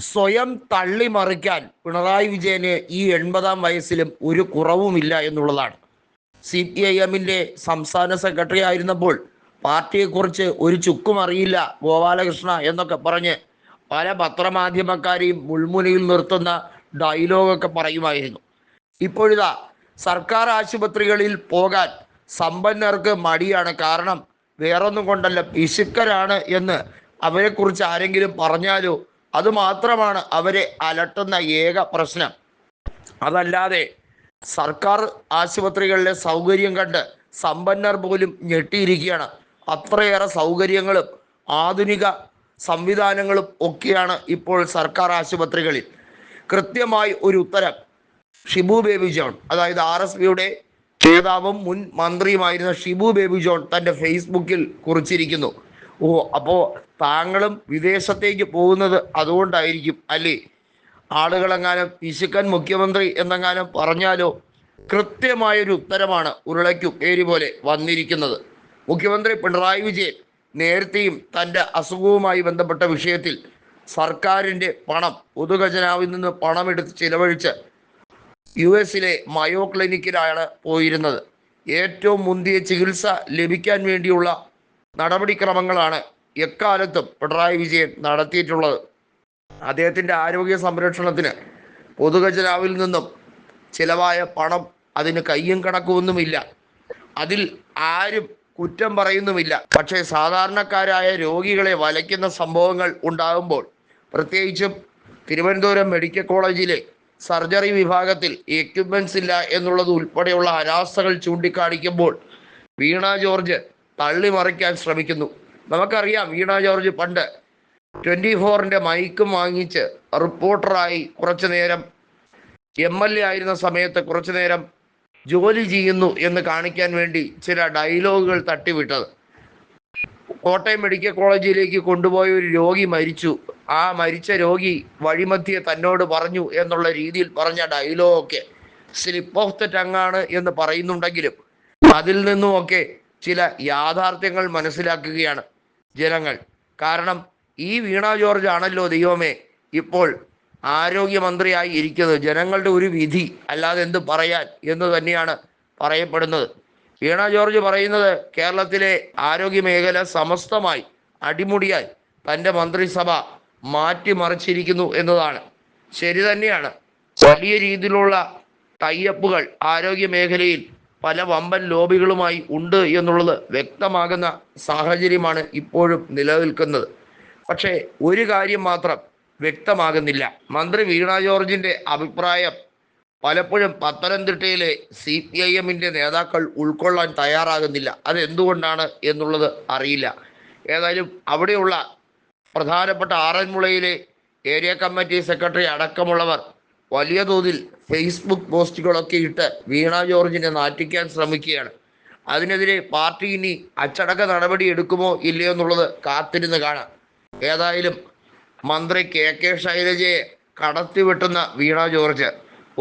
സ്വയം തള്ളിമറിക്കാൻ പിണറായി വിജയന് ഈ എൺപതാം വയസ്സിലും ഒരു കുറവുമില്ല എന്നുള്ളതാണ്. സി പി ഐ എമ്മിന്റെ സംസ്ഥാന സെക്രട്ടറി ആയിരുന്നപ്പോൾ പാർട്ടിയെക്കുറിച്ച് ഒരു ചുക്കും അറിയില്ല ഗോപാലകൃഷ്ണ എന്നൊക്കെ പറഞ്ഞ് പല പത്രമാധ്യമക്കാരെയും മുൾമുനയിൽ നിർത്തുന്ന ഡയലോഗൊക്കെ പറയുമായിരുന്നു. ഇപ്പോഴിതാ സർക്കാർ ആശുപത്രികളിൽ പോകാൻ സമ്പന്നർക്ക് മടിയാണ് കാരണം വേറൊന്നും കൊണ്ടല്ല പിശുക്കരാണ് എന്ന് അവരെക്കുറിച്ച് ആരെങ്കിലും പറഞ്ഞാലോ അത് മാത്രമാണ് അവരെ അലട്ടുന്ന ഏക പ്രശ്നം. അതല്ലാതെ സർക്കാർ ആശുപത്രികളിലെ സൗകര്യം കണ്ട് സമ്പന്നർ പോലും ഞെട്ടിയിരിക്കുകയാണ്. അത്രയേറെ സൗകര്യങ്ങളും ആധുനിക സംവിധാനങ്ങളും ഒക്കെയാണ് ഇപ്പോൾ സർക്കാർ ആശുപത്രികളിൽ. കൃത്യമായി ഒരു ഉത്തരം ഷിബു ബേബി ജോൺ അതായത് ആർ എസ് പിയുടെ നേതാവും മുൻ മന്ത്രിയുമായിരുന്ന ഷിബു ബേബി ജോൺ തന്റെ ഫേസ്ബുക്കിൽ കുറിച്ചിരിക്കുന്നു. ഓ അപ്പോൾ താങ്കളും വിദേശത്തേക്ക് പോകുന്നത് അതുകൊണ്ടായിരിക്കും അല്ലേ? ആളുകളെങ്ങാനും പിശുക്കൻ മുഖ്യമന്ത്രി എന്നെങ്ങാനും പറഞ്ഞാലോ? കൃത്യമായൊരു ഉത്തരമാണ് ഉരുളയ്ക്കു പേര് പോലെ വന്നിരിക്കുന്നത്. മുഖ്യമന്ത്രി പിണറായി വിജയൻ നേരത്തെയും തന്റെ അസുഖവുമായി ബന്ധപ്പെട്ട വിഷയത്തിൽ സർക്കാരിന്റെ പണം പൊതുഖജനാവിൽ നിന്ന് പണമെടുത്ത് ചിലവഴിച്ച് യു എസിലെ മയോ ക്ലിനിക്കിലാണ് പോയിരുന്നത്. ഏറ്റവും മുന്തിയ ചികിത്സ ലഭിക്കാൻ വേണ്ടിയുള്ള നടപടിക്രമങ്ങളാണ് എക്കാലത്തും പിണറായി വിജയൻ നടത്തിയിട്ടുള്ളത്. അദ്ദേഹത്തിന്റെ ആരോഗ്യ സംരക്ഷണത്തിന് പൊതുഖജനാവിൽ നിന്നും ചിലവായ പണം അതിന് കയ്യും കണക്കുമൊന്നുമില്ല. അതിൽ ആരും കുറ്റം പറയുന്നുമില്ല. പക്ഷേ സാധാരണക്കാരായ രോഗികളെ വലയ്ക്കുന്ന സംഭവങ്ങൾ ഉണ്ടാകുമ്പോൾ പ്രത്യേകിച്ചും തിരുവനന്തപുരം മെഡിക്കൽ കോളേജിലെ സർജറി വിഭാഗത്തിൽ എക്യുപ്മെൻസ് ഇല്ല എന്നുള്ളത് ഉൾപ്പെടെയുള്ള അനാസ്ഥകൾ ചൂണ്ടിക്കാണിക്കുമ്പോൾ വീണ ജോർജ് തള്ളിമറിക്കാൻ ശ്രമിക്കുന്നു. നമുക്കറിയാം വീണ ജോർജ് പണ്ട് ട്വന്റി ഫോറിന്റെ മൈക്കും വാങ്ങിച്ച് റിപ്പോർട്ടറായി കുറച്ചു നേരം എം എൽ എ ആയിരുന്ന സമയത്ത് കുറച്ചു നേരം ജോലി ചെയ്യുന്നു എന്ന് കാണിക്കാൻ വേണ്ടി ചില ഡയലോഗുകൾ തട്ടിവിട്ടത്. കോട്ടയം മെഡിക്കൽ കോളേജിലേക്ക് കൊണ്ടുപോയ ഒരു രോഗി മരിച്ചു. ആ മരിച്ച രോഗി വഴിമധ്യേ തന്നോട് പറഞ്ഞു എന്നുള്ള രീതിയിൽ പറഞ്ഞ ഡയലോഗൊക്കെ സ്ലിപ്പ് ഓഫ് ദ ടങ്ങാണ് എന്ന് പറയുന്നുണ്ടെങ്കിലും അതിൽ നിന്നുമൊക്കെ ചില യാഥാർത്ഥ്യങ്ങൾ മനസ്സിലാക്കുകയാണ് ജനങ്ങൾ. കാരണം ഈ വീണ ജോർജ് ആണല്ലോ ദൈവമേ ഇപ്പോൾ ആരോഗ്യമന്ത്രിയായി ഇരിക്കുന്നത്. ജനങ്ങളുടെ ഒരു വിധി അല്ലാതെ എന്ത് പറയാൻ എന്ന് തന്നെയാണ് പറയപ്പെടുന്നത്. വീണ ജോർജ് പറയുന്നത് കേരളത്തിലെ ആരോഗ്യ മേഖല സമസ്തമായി അടിമുടിയായി തന്റെ മന്ത്രിസഭ മാറ്റിമറിച്ചിരിക്കുന്നു എന്നതാണ്. ശരി തന്നെയാണ്. വലിയ രീതിയിലുള്ള ടൈയപ്പുകൾ ആരോഗ്യ മേഖലയിൽ പല വമ്പൻ ലോബികളുമായി ഉണ്ട് എന്നുള്ളത് വ്യക്തമാകുന്ന സാഹചര്യമാണ് ഇപ്പോഴും നിലനിൽക്കുന്നത്. പക്ഷേ ഒരു കാര്യം മാത്രം വ്യക്തമാകുന്നില്ല. മന്ത്രി വീണ ജോർജിന്റെ അഭിപ്രായം. പലപ്പോഴും പത്തനംതിട്ടയിലെ സി പി ഐ എമ്മിന്റെ നേതാക്കൾ ഉൾക്കൊള്ളാൻ തയ്യാറാകുന്നില്ല. അതെന്തുകൊണ്ടാണ് എന്നുള്ളത് അറിയില്ല. ഏതായാലും അവിടെയുള്ള പ്രധാനപ്പെട്ട ആറന്മുളയിലെ ഏരിയ കമ്മിറ്റി സെക്രട്ടറി അടക്കമുള്ളവർ വലിയ തോതിൽ ഫേസ്ബുക്ക് പോസ്റ്റുകളൊക്കെ ഇട്ട് വീണ ജോർജിനെ നാറ്റിക്കാൻ ശ്രമിക്കുകയാണ്. അതിനെതിരെ പാർട്ടി ഇനി അച്ചടക്ക നടപടി എടുക്കുമോ ഇല്ലയോ എന്നുള്ളത് കാത്തിരുന്ന് കാണാം. ഏതായാലും മന്ത്രി കെ കെ ശൈലജയെ കടത്തിവെട്ടുന്ന വീണ ജോർജ്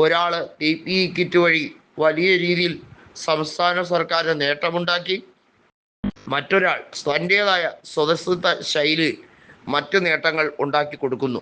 ഒരാൾ ടി പി കിറ്റ് വഴി വലിയ രീതിയിൽ സംസ്ഥാന സർക്കാരിന് നേട്ടമുണ്ടാക്കി. മറ്റൊരാൾ തന്റേതായ സ്വതസിദ്ധ ശൈലി മറ്റു നേട്ടങ്ങൾ ഉണ്ടാക്കി കൊടുക്കുന്നു.